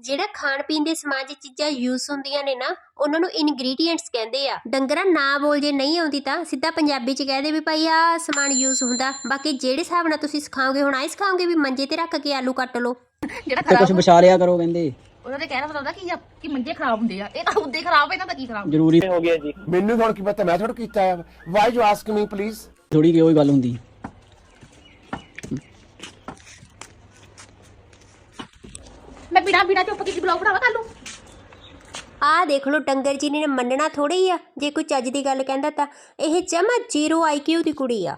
S4: ਜਿਹੜਾ ਖਾਣ ਪੀਣ ਦੇ ਸਮਾਨ 'ਚ ਚੀਜ਼ਾਂ ਯੂਜ਼ ਹੁੰਦੀਆਂ ਨੇ ਨਾ, ਉਹਨਾਂ ਨੂੰ ਇਨਗਰੀਡੀਐਂਟਸ ਕਹਿੰਦੇ ਆ। ਡੰਗਰਾ ਨਾ ਬੋਲ ਜੇ ਨਹੀਂ ਆਉਂਦੀ ਤਾਂ ਸਿੱਧਾ ਪੰਜਾਬੀ 'ਚ ਕਹਦੇ ਵੀ ਭਾਈ ਆ ਸਮਾਨ ਯੂਜ਼ ਹੁੰਦਾ। ਬਾਕੀ ਜਿਹੜੇ ਹਿਸਾਬ ਨਾਲ ਤੁਸੀਂ ਸਿਖਾਓਗੇ, ਹੁਣ ਆਈ ਸਿਖਾਓਗੇ ਵੀ ਮੰਜੇ ਤੇ ਰੱਖ ਕੇ ਆਲੂ ਕੱਟ ਲਓ?
S1: ਜਿਹੜਾ
S2: ਤੇ ਕੁਝ
S1: ਖਰਾਬ
S2: ਲਿਆ ਕਰੋ ਕਹਿੰਦੇ।
S1: ਉਹਨਾਂ ਦੇ ਕਹਿਣਾ ਮਤਲਬ ਦਾ ਕਿ ਕਿ ਮੰਜੇ ਖਰਾਬ ਹੁੰਦੇ ਆ। ਇਹ ਤਾਂ ਉੱਦੇ ਖਰਾਬ ਇਹਨਾਂ ਦਾ ਕੀ ਖਰਾਬ?
S2: ਜ਼ਰੂਰੀ
S5: ਮੈਨੂੰ ਹੁਣ ਕੀ ਪਤਾ ਮੈਂ ਥੋੜਾ ਕੀਤਾ ਹੈ why you ask me please
S2: ਥੋੜੀ ਜਿਹੀ ਉਹ ਗੱਲ ਹੁੰਦੀ।
S1: ਮੈਂ ਬਿਨਾ ਬਿਨਾ ਚੁੱਪ ਕੀਤੀ ਬਲੌਗ ਬਣਾਵਾ ਕੱਲ ਨੂੰ।
S4: ਆਹ ਦੇਖ ਲਓ ਡੰਗਰ ਜੀ ਨੇ ਮੰਨਣਾ ਥੋੜੀ ਆ। ਜੇ ਕੋਈ ਚੱਜ ਦੀ ਗੱਲ ਕਹਿੰਦਾ ਤਾਂ ਇਹ ਜਮਾ ਜ਼ੀਰੋ ਆਈਕਿਊ ਦੀ ਕੁੜੀ ਆ।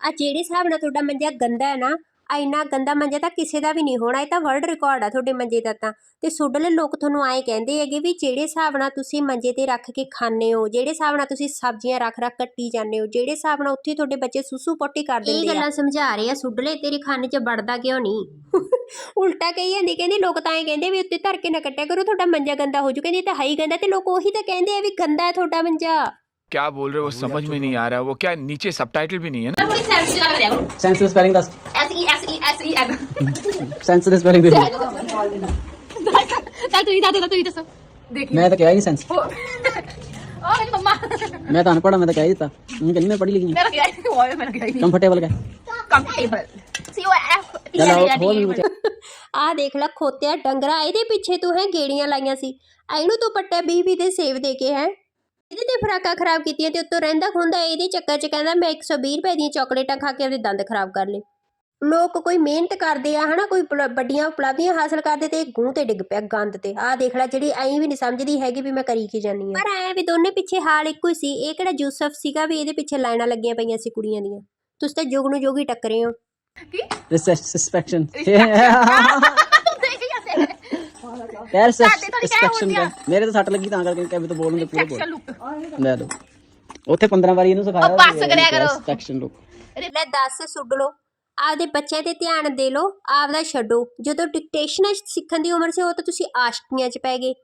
S4: ਆ ਜਿਹੜੇ ਹਿਸਾਬ ਨਾਲ ਤੁਹਾਡਾ ਮੰਜਾ ਗੰਦਾ ਹੈ ਨਾ ਇੰਨਾ ਗੰਦਾ ਮੰਜਾ ਤਾਂ ਕਿਸੇ ਦਾ ਵੀ ਨਹੀਂ ਹੋਣਾ ਇਹ ਤਾਂ ਵਰਲਡ ਰਿਕਾਰਡ ਆ ਤੁਹਾਡੇ ਮੰਜੇ ਦਾ ਤਾਂ। ਤੇ ਸੁੱਡਲੇ ਲੋਕ ਤੁਹਾਨੂੰ ਆਏ ਕਹਿੰਦੇ ਹੈਗੇ ਵੀ ਜਿਹੜੇ ਹਿਸਾਬ ਨਾਲ ਤੁਸੀਂ ਮੰਜੇ ਤੇ ਰੱਖ ਕੇ ਖਾਣੇ ਹੋ ਜਿਹੜੇ ਹਿਸਾਬ ਨਾਲ ਤੁਸੀਂ ਸਬਜ਼ੀਆਂ ਰੱਖ ਰੱਖ ਕੱਟੀ ਜਾਂਦੇ ਹੋ ਜਿਹੜੇ ਹਿਸਾਬ ਨਾਲ ਉੱਥੇ ਤੁਹਾਡੇ ਬੱਚੇ ਸੁਸੂ ਪੋਟੀ ਕਰ ਦਿੰਦੇ ਆ। ਇਹ ਗੱਲਾਂ ਸਮਝਾ ਰਹੇ ਆ ਸੁੱਡਲੇ ਤੇਰੇ ਖਾਣੇ 'ਚ ਵੜਦਾ ਕਿਉਂ ਨਹੀਂ? ਉਲਟਾ ਕਹੀ ਜਾਂਦੀ ਕਹਿੰਦੀ ਲੋਕ ਤਾਂ ਐ ਕਹਿੰਦੇ ਵੀ ਉੱਤੇ ਧਰ ਕੇ ਨਾ ਕੱਟਿਆ ਕਰੋ ਤੁਹਾਡਾ ਮੰਜਾ ਗੰਦਾ ਹੋ ਜੂ ਕਹਿੰਦੀ ਇਹ ਤਾਂ ਹੈ ਹੀ ਗੰਦਾ ਤੇ ਲੋਕ ਉਹੀ ਤਾਂ ਕਹਿੰਦੇ ਆ ਵੀ ਗੰਦਾ ਹੈ ਤੁਹਾਡਾ ਮੰਜਾ।
S7: क्या बोल रहे हो वो समझ में नहीं आ रहा वो क्या नीचे सबटाइटल भी नहीं है ना
S1: ਥੋੜੀ ਸੈਂਸ ਜਿਹਾ ਕਰਿਆ ਕਰੋ
S2: ਸੈਂਸ ਦੇ ਸਪੈਲਿੰਗ ਦੱਸ
S1: S E S E S E N
S2: sense ਦੇ ਸਪੈਲਿੰਗ ਦੇ ਦਿਓ।
S1: ਚੱਲ ਤੁਸੀਂ ਦੱਸ ਦਿਓ ਤੁਸੀਂ ਦੱਸੋ ਦੇਖੀ
S2: ਮੈਂ ਤਾਂ ਕਿਹਾ ਹੀ ਨਹੀਂ ਸੈਂਸ
S1: ਉਹ ਮੇਰੀ ਮੰਮਾ
S2: ਮੈਂ ਤਾਂ ਅਨਪੜ੍ਹ ਹਾਂ, ਮੈਂ ਤਾਂ ਕਹਿ ਹੀ ਦਿੱਤਾ ਉਹ ਕਹਿੰਦੀ ਮੈਂ ਪੜ੍ਹੀ ਲਿਖੀ
S1: ਮੇਰਾ ਕਿਹਾ ਹੋਇਆ ਮੇਰਾ ਕਿਹਾ
S2: ਕੰਫਰਟੇਬਲ ਕਹਿ
S1: ਕੰਫਰਟੇਬਲ ਸੀ ਉਹ ਐਫ ਟੀ
S2: ਚੱਲ ਆਓ,
S1: ਐਲ
S2: ਹੋਰ
S1: ਡੀ
S2: ਮੈਨੂੰ ਕੁਛ।
S4: ਆਹ ਦੇਖ ਲੈ ਖੋਤਿਆ ਡੰਗਰਾ ਇਹਦੇ ਪਿੱਛੇ ਤੂੰ ਹੈ ਗੇੜੀਆਂ ਲਾਈਆਂ ਸੀ ਇਹਨੂੰ ਤੂੰ ਪੱਟਿਆ 20 20 ਦੇ ਸੇਵ ਦੇ ਕੇ ਹੈ ਇਹਦੇ ਤੇ ਫਰਾਕਾਂ ਖਰਾਬ ਕੀਤੀਆਂ ਤੇ ਉੱਤੋਂ ਰਹਿੰਦਾ ਖੁੰਦਾ ਇਹਦੇ ਚੱਕਰ 'ਚ ਕਹਿੰਦਾ ਮੈਂ 120 ਰੁਪਏ ਦੀਆਂ ਚਾਕਲੇਟਾਂ ਖਾ ਕੇ ਆਪਦੇ ਦੰਦ ਖਰਾਬ ਕਰ ਲਏ। ਲੋਕ ਕੋਈ ਮਿਹਨਤ ਕਰਦੇ ਆ ਹਨਾ ਕੋਈ ਪਲ- ਵੱਡੀਆਂ ਉਪਲਬਧੀਆਂ ਹਾਸਲ ਕਰਦੇ ਤੇ ਇਹ ਗੂੰ ਤੇ ਡਿੱਗ ਪਿਆ ਗੰਦ ਤੇ। ਆਹ ਦੇਖ ਲੈ ਜਿਹੜੀ ਐਂ ਵੀ ਨਹੀਂ ਸਮਝਦੀ ਹੈਗੀ ਵੀ ਮੈਂ ਕਰੀ ਕੀ ਜਾਨੀ ਆ। ਪਰ ਐ ਵੀ ਦੋਨੇ ਪਿੱਛੇ ਹਾਲ ਇੱਕੋ ਹੀ ਸੀ ਇਹ ਕਿਹੜਾ ਯੂਸਫ ਸੀਗਾ ਵੀ ਇਹਦੇ ਪਿੱਛੇ ਲਾਈਨਾਂ ਲੱਗੀਆਂ ਪਈਆਂ ਸੀ ਕੁੜੀਆਂ ਦੀਆਂ। ਤੁਸੀਂ ਤਾਂ ਜੁਗ ਨੂੰ ਜੋਗ ਹੀ ਟੱਕਰੇ ਹੋ।
S2: ਸਸਪੈਕਸ਼ਨ
S1: ਦੇਖੀ ਜਾਂਦੇ
S2: ਯਾਰ
S1: ਸਾਡੇ ਤਾਂ ਨਹੀਂ ਕਹਿ
S2: ਸਸਪੈਕਸ਼ਨ
S1: ਹੁੰਦੀਆਂ।
S2: ਮੇਰੇ ਤਾਂ ਸੱਟ ਲੱਗੀ ਤਾਂ ਕਰਕੇ ਕਹਿ ਵੀ ਤਾਂ ਬੋਲਣਗੇ ਪੂਰੇ
S1: ਸੈਕਸ਼ਨ
S2: ਬੋਲ। ਲੈ ਲਓ ਉੱਥੇ 15 ਵਾਰੀ ਇਹਨੂੰ ਸਿਖਾਇਆ
S1: ਬਸ ਕਰਿਆ ਕਰੋ।
S2: ਸਸਪੈਕਸ਼ਨ ਲੁੱਕ।
S4: ਲੈ ਦੱਸ ਸੁੱਡ ਲਓ ਆਪਦੇ ਬੱਚਿਆਂ ਤੇ ਧਿਆਨ ਦੇ ਲਓ ਆਪਦਾ ਛੱਡੋ। ਜਦੋਂ ਡਿਕਟੇਸ਼ਨ ਸਿੱਖਣ ਦੀ ਉਮਰ ਸੀ ਉਹ ਤਾਂ ਤੁਸੀਂ ਆਸ਼ਕੀਆਂ 'ਚ ਪੈ ਗਏ।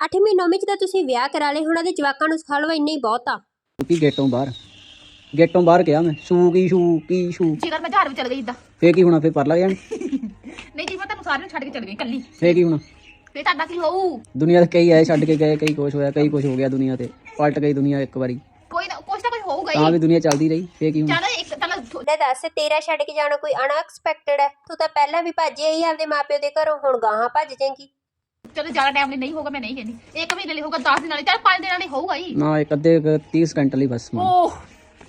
S4: 8ਵੀਂ 9ਵੀਂ 'ਚ ਤਾਂ ਤੁਸੀਂ ਵਿਆਹ ਕਰਾ ਲਏ ਹੁਣ ਉਹਦੇ ਜਵਾਕਾਂ ਨੂੰ ਸਿਖਾ ਲਓ ਇੰਨਾ ਹੀ ਬਹੁਤ ਆ।
S2: ਕੀ ਗੇਟੋਂ ਬਾਹਰ? ਗੇਟੋਂ ਬਾਹਰ ਕਿਹਾ ਮੈਂ। ਸ਼ੂ ਕੀ ਸ਼ੂ। ਕੀ ਸ਼ੂ
S1: ਜਿਗਰ ਮੈਂ ਝਾੜ ਵਿੱਚ ਚਲ ਗਈ ਇਦਾਂ।
S2: ਫੇਰ ਕੀ ਹੋਣਾ ਫੇਰ ਪਰ ਲੱਗ ਜਾਣ?
S1: ਨਹੀਂ ਜੀ ਮੈਂ ਤੁਹਾਨੂੰ ਸਾਰਿਆਂ ਨੂੰ ਛੱਡ ਕੇ ਚਲ ਗਈ ਕੱਲੀ
S2: ਫੇਰ ਕੀ ਹੋਣਾ?
S1: ਫੇਰ ਤੁਹਾਡਾ ਕੀ ਹੋਊ?
S2: ਦੁਨੀਆ ਤੇ ਕਈ ਆਏ ਛੱਡ ਕੇ ਗਏ ਕਈ ਕੁਛ ਹੋਇਆ ਕਈ ਕੁਛ ਹੋ ਗਿਆ ਦੁਨੀਆ ਤੇ। ਪਲਟ ਗਈ ਦੁਨੀਆ ਇੱਕ ਵਾਰੀ।
S1: ਕੋਈ ਨਾ ਕੁਛ ਤਾਂ ਕੁਛ ਹੋਊਗਾ
S2: ਤਾਂ
S1: ਹੀ।
S2: ਵੀ ਦੁਨੀਆ ਚੱਲਦੀ ਰਹੀ ਫੇਰ ਕੀ ਹੋਣਾ?
S1: ਚੱਲ ਇੱਕ ਚੱਲ
S4: ਲੈ ਦੱਸ ਤੇਰਾ ਛੱਡ ਕੇ ਜਾਣਾ ਕੋਈ ਅਨਐਕਸਪੈਕਟਡ ਹੈ? ਤੂੰ ਤਾਂ ਪਹਿਲਾਂ ਵੀ ਭੱਜਿਆ ਹੀ ਆਪਦੇ ਮਾਪਿਓ ਦੇ ਘਰੋਂ ਹੁਣ ਗਾਹਾਂ ਭੱਜ ਜਾਏਂਗੀ?
S1: ਚਲੋ ਜ਼ਿਆਦਾ ਟਾਈਮ ਲਈ ਨਹੀਂ ਹੋਊਗਾ ਮੈਂ ਨਹੀਂ ਕਹਿੰਦੀ। ਇੱਕ ਮਹੀਨੇ ਲਈ ਹੋਊਗਾ 10 ਦਿਨਾਂ ਲਈ ਚੱਲ 5 ਦਿਨਾਂ ਲਈ ਹੋਊਗਾ ਹੀ।
S2: ਨਾ ਇੱਕ ਅੱਧੇ 30 ਸਕਿੰਟ ਲਈ ਬਸ
S1: ਓਹ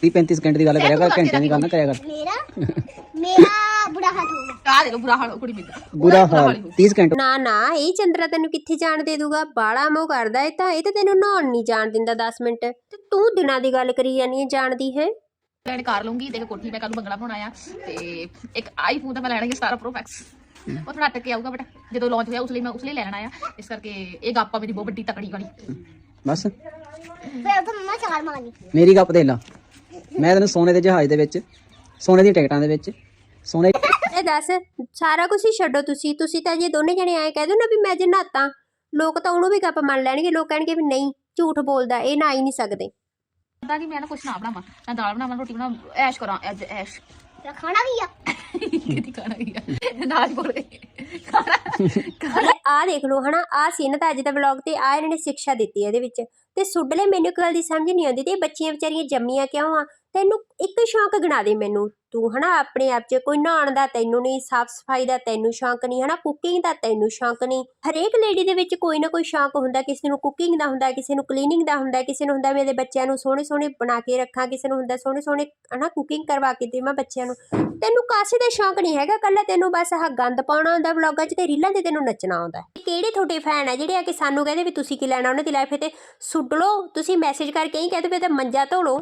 S2: 30 35 ਸਕਿੰਟ ਦੀ ਗੱਲ ਕਰਿਆ ਕਰ ਘੰਟੇ ਦੀ ਗੱਲ ਨਾ ਕਰਿਆ ਕਰ।
S1: ਕਾ ਦੇ ਲੋ ਬੁਰਾ ਹਾਲ ਹੋ ਕੁੜੀ ਮਿੱਦਾ
S2: ਬੁਰਾ ਹਾਲ 30 ਸਕਿੰਟ
S4: ਨਾ ਨਾ ਇਹ ਚੰਦਰਾ ਤੈਨੂੰ ਕਿੱਥੇ ਜਾਣ ਦੇ ਦੂਗਾ? ਬਾਲਾ ਮੋਹ ਕਰਦਾ ਇਹ ਤਾਂ ਇਹ ਤਾਂ ਤੈਨੂੰ ਨਹਾਉਣ ਨਹੀਂ ਜਾਣ ਦਿੰਦਾ 10 ਮਿੰਟ। ਤੇ ਤੂੰ ਦਿਨਾਂ ਦੀ ਗੱਲ ਕਰੀ ਜਾਨੀ ਹੈ ਜਾਣਦੀ ਹੈ?
S1: ਲੈਣ ਕਰ ਲੂੰਗੀ ਦੇਖ ਕੋਠੀ ਮੈਂ ਕੱਲ ਨੂੰ ਬੰਗਲਾ ਬਣਾਉਣਾ ਆ ਤੇ ਇੱਕ ਆਈਫੋਨ ਤਾਂ ਮੈਂ ਲੈਣਾ ਹੀ 17 ਪ੍ਰੋ ਮੈਕਸ ਉਹ ਥੋੜਾ ਅਟਕ ਕੇ ਆਊਗਾ ਬਟ ਜਦੋਂ ਲਾਂਚ ਹੋਇਆ ਉਸ ਲਈ ਮੈਂ ਉਸ ਲਈ ਲੈਣਾ ਆ ਇਸ ਕਰਕੇ ਇਹ ਗੱਪਾ ਮੇਰੀ ਬਹੁਤ ਵੱਡੀ ਤਕੜੀ ਵਾਲੀ।
S2: ਬਸ। ਮੇਰੀ ਗੱਪ ਦੇ ਲਾ। ਮੈਂ ਤੈਨੂੰ ਸੋਨੇ ਦੇ ਜਹਾਜ਼ ਦੇ ਵਿੱਚ ਸੋਨੇ ਦੀਆਂ ਟਿਕਟਾਂ ਦੇ ਵਿੱਚ ਸੋਨੇ
S4: ਇਹ ਦੱਸ ਸਾਰਾ ਕੁਝ ਹੀ ਛੱਡੋ ਤੁਸੀਂ ਤੁਸੀਂ ਤਾਂ ਜੇ ਦੋਨੇ ਜਣੇ ਐਂ ਕਹਿ ਦੋ ਨਾ ਵੀ ਮੈਂ ਜੇ ਨਹਾਤਾ ਲੋਕ ਤਾਂ ਉਹਨੂੰ ਵੀ ਗੱਪ ਮੰਨ ਲੈਣਗੇ ਲੋਕ ਕਹਿਣਗੇ ਵੀ ਨਹੀਂ ਝੂਠ ਬੋਲਦਾ ਇਹ ਨਾ ਹੀ ਨਹੀਂ ਸਕਦੇ।
S1: ਪਤਾ ਕਿ ਮੈਂ ਨਾ ਕੁਛ ਨਾ ਬਣਾਵਾਂ ਮੈਂ ਦਾਲ ਬਣਾਵਾਂ ਰੋਟੀ ਬਣਾਵਾਂ ਐਸ਼ ਕਰਾਂ ਅੱਜ ਐਸ਼।
S6: ਖਾਣਾ ਵੀ ਆ?
S1: ਕਿਹਦੀ ਖਾਣਾ ਹੀ ਆ? ਨਾਲ ਹੀ ਬੋਲ ਖਾਣਾ ਖਾਣਾ।
S4: ਆ ਦੇਖ ਲਓ ਹਨਾ ਆ ਸੀ ਇਹਨਾਂ ਦਾ ਅੱਜ ਦਾ ਵਲੌਗ ਤੇ ਆ ਇਹਨਾਂ ਨੇ ਸਿੱਖਿਆ ਦਿੱਤੀ ਇਹਦੇ ਵਿੱਚ। ਤੇ ਸੁੱਡਲੇ ਮੈਨੂੰ ਇੱਕ ਗੱਲ ਦੀ ਸਮਝ ਨਹੀਂ ਆਉਂਦੀ ਤੇ ਇਹ ਬੱਚੀਆਂ ਵਿਚਾਰੀਆਂ ਜੰਮੀਆਂ ਕਿਉਂ ਆ? ਤੈਨੂੰ ਇੱਕ ਸ਼ੌਂਕ ਗਣਾ ਦੇ ਮੈਨੂੰ। ਤੂੰ ਹਨਾ ਆਪਣੇ ਆਪ 'ਚ ਕੋਈ ਨਹਾਉਣ ਦਾ ਤੈਨੂੰ ਨਹੀਂ ਸਾਫ਼ ਸਫ਼ਾਈ ਦਾ ਤੈਨੂੰ ਸ਼ੌਂਕ ਨਹੀਂ, ਹਨਾ ਕੁਕਿੰਗ ਦਾ ਤੈਨੂੰ ਸ਼ੌਂਕ ਨਹੀਂ। ਹਰੇਕ ਲੇਡੀ ਦੇ ਵਿੱਚ ਕੋਈ ਨਾ ਕੋਈ ਸ਼ੌਂਕ ਹੁੰਦਾ, ਕਿਸੇ ਨੂੰ ਕੁਕਿੰਗ ਦਾ ਹੁੰਦਾ, ਕਿਸੇ ਨੂੰ ਕਲੀਨਿੰਗ ਦਾ ਹੁੰਦਾ, ਕਿਸੇ ਨੂੰ ਹੁੰਦਾ ਮੇਰੇ ਬੱਚਿਆਂ ਨੂੰ ਸੋਹਣੇ ਸੋਹਣੇ ਬਣਾ ਕੇ ਰੱਖਾਂ, ਕਿਸੇ ਨੂੰ ਹੁੰਦਾ ਸੋਹਣੇ ਸੋਹਣੇ ਹਨਾ ਕੁਕਿੰਗ ਕਰਵਾ ਕੇ ਦੇਵਾਂ ਬੱਚਿਆਂ ਨੂੰ। ਤੈਨੂੰ ਕਾਸੇ ਦਾ ਸ਼ੌਂਕ ਨਹੀਂ ਹੈਗਾ ਕੱਲਾ ਤੈਨੂੰ ਬਸ ਆਹ ਗੰਦ ਪਾਉਣਾ ਹੁੰਦਾ ਵਲੌਗਾਂ 'ਚ ਤੇ ਰੀਲਾਂ 'ਤੇ ਤੈਨੂੰ ਨੱਚਣਾ ਆਉਂਦਾ। ਕਿਹੜੇ ਤੁਹਾਡੇ ਫੈਨ ਆ ਜਿਹੜੇ ਆ ਕੇ ਸਾਨੂੰ ਕਹਿੰਦੇ ਵੀ ਤੁਸੀਂ ਕੀ ਲੈਣਾ, ਉਹਨਾਂ ਦੀ ਲਾਈਫ ਤੇ ਸੁੱਟ ਲਓ, ਤੁਸੀਂ ਮੈਸੇਜ ਕਰਕੇ ਹੀ ਕਹਿੰਦੇ ਵੀ ਤਾਂ ਮੰਜਾ ਧੋ ਲਓ।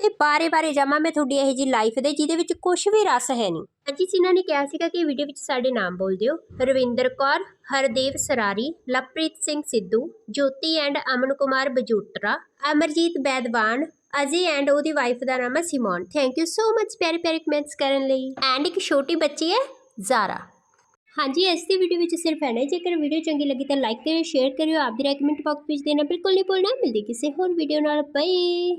S4: ਤੇ ਬਾਰੇ ਬਾਰੇ ਜਾਵਾਂ ਮੈਂ ਤੁਹਾਡੀ ਇਹ ਜੀ ਲਾਈਫ ਦੇ, ਜਿਹਦੇ ਵਿੱਚ ਕੁਝ ਵੀ ਰਸ ਹੈ ਨਹੀਂ। ਹਾਂਜੀ, ਜਿਨ੍ਹਾਂ ਨੇ ਕਿਹਾ ਸੀਗਾ ਕਿ ਵੀਡੀਓ ਵਿੱਚ ਸਾਡੇ ਨਾਮ ਬੋਲ ਦਿਓ। ਰਵਿੰਦਰ ਕੌਰ, ਹਰਦੇਵ ਸਰਾਰੀ ਲਵਪ੍ਰੀਤ ਸਿੰਘ ਸਿੱਧੂ, ਜੋਤੀ ਐਂਡ ਅਮਨ ਕੁਮਾਰ ਬਜੂਟਰਾ ਅਮਰਜੀਤ ਬੈਦਵਾਨ, ਅਜੇ ਐਂਡ ਉਹਦੀ ਵਾਈਫ ਦਾ ਨਾਮ ਹੈ Simone. Thank you so much ਪਿਆਰੇ ਪਿਆਰੇ ਕਮੈਂਟਸ ਕਰਨ ਲਈ। ਐਂਡ ਇੱਕ ਛੋਟੀ ਬੱਚੀ ਹੈ ਜ਼ਾਰਾ ਹਾਂਜੀ, ਇਸ ਦੀ ਵੀਡੀਓ ਵਿੱਚ ਸਿਰਫ ਹੈ। ਨਾ ਜੇਕਰ ਵੀਡੀਓ ਚੰਗੀ ਲੱਗੀ ਤਾਂ ਲਾਈਕ ਕਰਿਓ ਸ਼ੇਅਰ ਕਰਿਓ, ਆਪਦੀ ਰეკਮੈਂਟ ਬਾਕਸ ਵਿੱਚ ਦੇਣਾ ਬਿਲਕੁਲ ਨਹੀਂ ਭੁੱਲਣਾ। ਮਿਲਦੀ ਕਿਸੇ ਹੋਰ ਵੀਡੀਓ ਨਾਲ। ਬਾਏ